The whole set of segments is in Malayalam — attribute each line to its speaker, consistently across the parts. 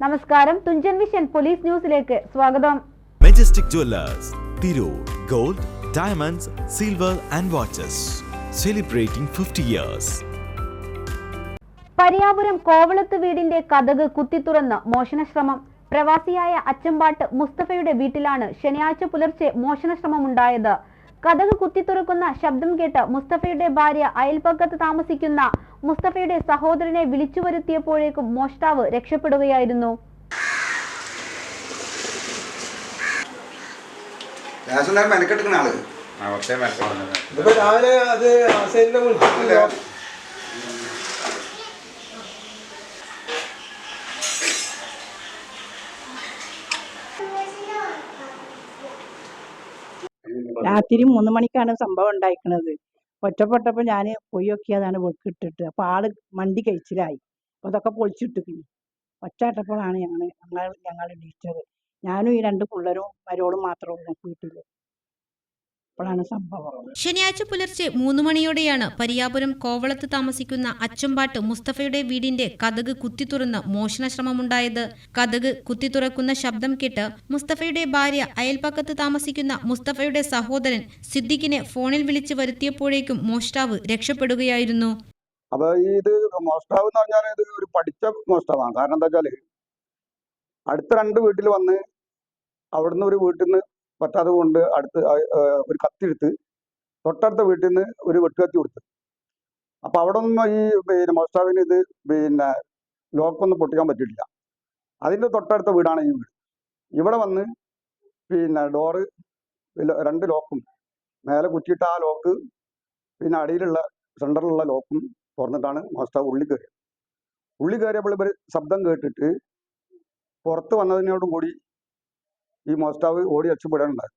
Speaker 1: നമസ്കാരം. തുഞ്ചൻ വിഷൻ പോലീസ് ന്യൂസിലേക്ക് സ്വാഗതം.
Speaker 2: Majestic Jewellers Tirur gold diamonds silver and watches celebrating fifty years
Speaker 1: Pariyapuram കോവളത്ത് വീടിന്റെ കഥക് കുത്തിത്തുറന്ന് മോഷണശ്രമം. പ്രവാസിയായ അച്ചമ്പാട്ട് മുസ്തഫയുടെ വീട്ടിലാണ് ശനിയാഴ്ച പുലർച്ചെ മോഷണശ്രമമുണ്ടായത്. കഥക് കുത്തിത്തുറക്കുന്ന ശബ്ദം കേട്ട് മുസ്തഫയുടെ ഭാര്യ അയൽപക്കത്ത് താമസിക്കുന്ന മുസ്തഫയുടെ സഹോദരനെ വിളിച്ചു വരുത്തിയപ്പോഴേക്കും മോഷ്ടാവ് രക്ഷപ്പെടുകയായിരുന്നു.
Speaker 3: രാവിലെ അത്
Speaker 4: രാത്രി മൂന്ന് മണിക്കാണ് സംഭവം ഉണ്ടായിക്കണത്. ഒറ്റപ്പെട്ടപ്പോൾ ഞാൻ പോയി നോക്കിയതാണ് വെക്കിട്ടിട്ട് അപ്പോൾ ആൾ മണ്ടി കഴിച്ചിലായി. അപ്പോൾ അതൊക്കെ പൊളിച്ചിട്ടിരിക്കുന്നു. ഒച്ചാട്ടപ്പോഴാണ് ഞങ്ങൾ ഞങ്ങൾ ഞങ്ങൾ എണീറ്റത്. ഞാനും ഈ രണ്ട് പിള്ളേരും മരോളും മാത്രമേ ഉള്ളൂ വീട്ടിൽ അപ്പോഴാണ് സംഭവം
Speaker 5: ശനിയാഴ്ച പുലർച്ചെ മൂന്ന് മണിയോടെയാണ് പരിയാപുരം കോവളത്ത് താമസിക്കുന്ന അച്ചമ്പാട്ട് മുസ്തഫയുടെ വീടിന്റെ കഥക് കുത്തിത്തുറന്ന് മോഷണശ്രമമുണ്ടായത്. കഥക് കുത്തിത്തുറക്കുന്ന ശബ്ദം കേട്ട് മുസ്തഫയുടെ ഭാര്യ അയൽപക്കത്ത് താമസിക്കുന്ന മുസ്തഫയുടെ സഹോദരൻ സിദ്ദിഖിനെ ഫോണിൽ വിളിച്ചു വരുത്തിയപ്പോഴേക്കും മോഷ്ടാവ് രക്ഷപ്പെടുകയായിരുന്നു.
Speaker 6: അപ്പൊ ഇത് മോഷ്ടാവ് എന്ന് പറഞ്ഞാൽ ഇത് ഒരു പഠിച്ച മോഷ്ടാവാണ്. കാരണം എന്താ വെച്ചാൽ അടുത്ത രണ്ട് വീട്ടിൽ വന്ന് അവിടുന്ന് ഒരു വീട്ടിൽ നിന്ന് പറ്റാതെ കൊണ്ട് അടുത്ത് ഒരു കത്തിയെടുത്ത് തൊട്ടടുത്ത വീട്ടിൽ നിന്ന് ഒരു വെട്ടുകത്തി കൊടുത്ത്. അപ്പൊ അവിടെ നിന്നും ഈ പിന്നെ മോഷ്ടാവിന് ഇത് പിന്നെ ലോക്കൊന്നും പൊട്ടിക്കാൻ പറ്റിയിട്ടില്ല. അതിന്റെ തൊട്ടടുത്ത വീടാണ് ഈ വീട്. ഇവിടെ വന്ന് പിന്നെ ഡോറ് രണ്ട് ലോക്കും മേലെ കുറ്റിയിട്ട് ആ ലോക്ക് പിന്നെ അടിയിലുള്ള സെന്ററിലുള്ള ലോക്കും തുറന്നിട്ടാണ് മോഷ്ടാവ് ഉള്ളി കയറിയത്. ഉള്ളി കയറിയപ്പോൾ ഇവർ ശബ്ദം കേട്ടിട്ട് പുറത്ത് വന്നതിനോടും കൂടി ഈ മോസ്റ്റാവ് ഓടി രക്ഷപ്പെടാനുണ്ടായി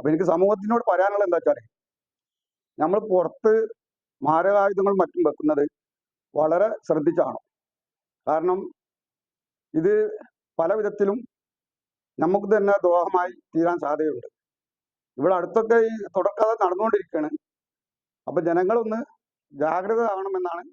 Speaker 6: അപ്പൊ എനിക്ക് സമൂഹത്തിനോട് പറയാനുള്ളത് എന്താ വെച്ചാൽ നമ്മൾ പുറത്ത് മാരകായുധങ്ങൾ മറ്റും വെക്കുന്നത് വളരെ ശ്രദ്ധിച്ചാണ്. കാരണം ഇത് പല വിധത്തിലും നമുക്ക് തന്നെ ദ്രോഹമായി തീരാൻ സാധ്യതയുണ്ട്. ഇവിടെ അടുത്തൊക്കെ ഈ തുടക്കം നടന്നുകൊണ്ടിരിക്കുകയാണ്. അപ്പൊ ജനങ്ങളൊന്ന് ജാഗ്രത ആവണമെന്നാണ്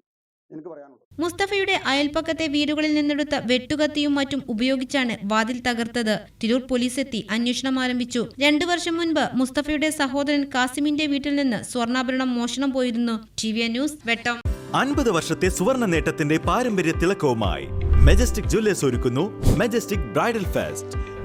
Speaker 6: എനിക്ക് പറയാനുള്ളത്
Speaker 5: മുസ്തഫയുടെ അയൽപ്പക്കത്തെ വീടുകളിൽ നിന്നെടുത്ത വെട്ടുകത്തിയും മറ്റും ഉപയോഗിച്ചാണ് വാതിൽ തകർത്തത്. തിരൂർ പോലീസ് എത്തി അന്വേഷണം ആരംഭിച്ചു. രണ്ടു വർഷം മുൻപ് മുസ്തഫയുടെ സഹോദരൻ കാസിമിന്റെ വീട്ടിൽ നിന്ന് സ്വർണാഭരണം മോഷണം പോയിരുന്നു. T V news Vettam.
Speaker 2: അൻപത് വർഷത്തെ സുവർണ നേട്ടത്തിന്റെ പാരമ്പര്യ തിളക്കവുമായി മെജസ്റ്റിക് ജ്വല്ലേഴ്സ് ഒരുക്കുന്നു Majestic bridal fest.